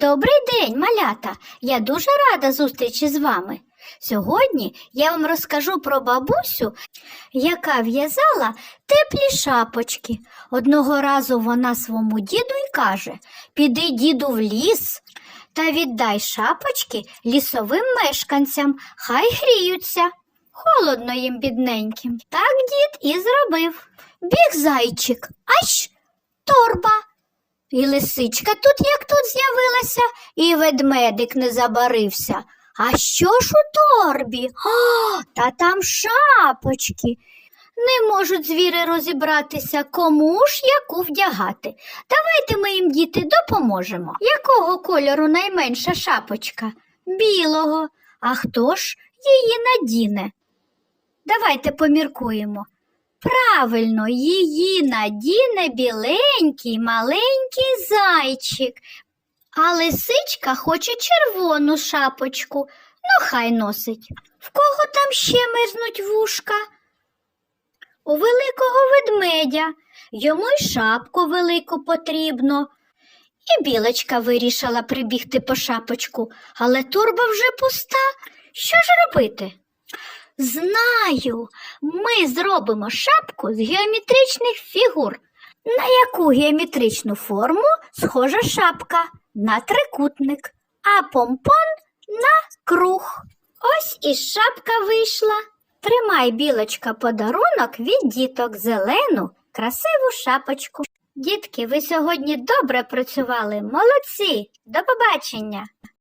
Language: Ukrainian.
Добрий день, малята! Я дуже рада зустрічі з вами. Сьогодні я вам розкажу про бабусю, яка в'язала теплі шапочки. Одного разу вона своєму діду й каже: Піди, діду, в ліс та віддай шапочки лісовим мешканцям, хай гріються. Холодно їм бідненьким. Так дід і зробив. Біг зайчик, аж. І лисичка тут як тут з'явилася, і ведмедик не забарився. А що ж у торбі? О, та там шапочки. Не можуть звіри розібратися, кому ж яку вдягати. Давайте ми їм, діти, допоможемо. Якого кольору найменша шапочка? Білого. А хто ж її надіне? Давайте поміркуємо. Правильно, її надіне біленький маленький зайчик, а лисичка хоче червону шапочку. Ну, хай носить. В кого там ще мерзнуть вушка? У великого ведмедя. Йому й шапку велику потрібно. І білочка вирішила прибігти по шапочку, але турба вже пуста. Що ж робити? Знаю, ми зробимо шапку з геометричних фігур. На яку геометричну форму схожа шапка? На трикутник, а помпон на круг. Ось і шапка вийшла. Тримай, білочка, подарунок від діток зелену, красиву шапочку. Дітки, ви сьогодні добре працювали. Молодці! До побачення!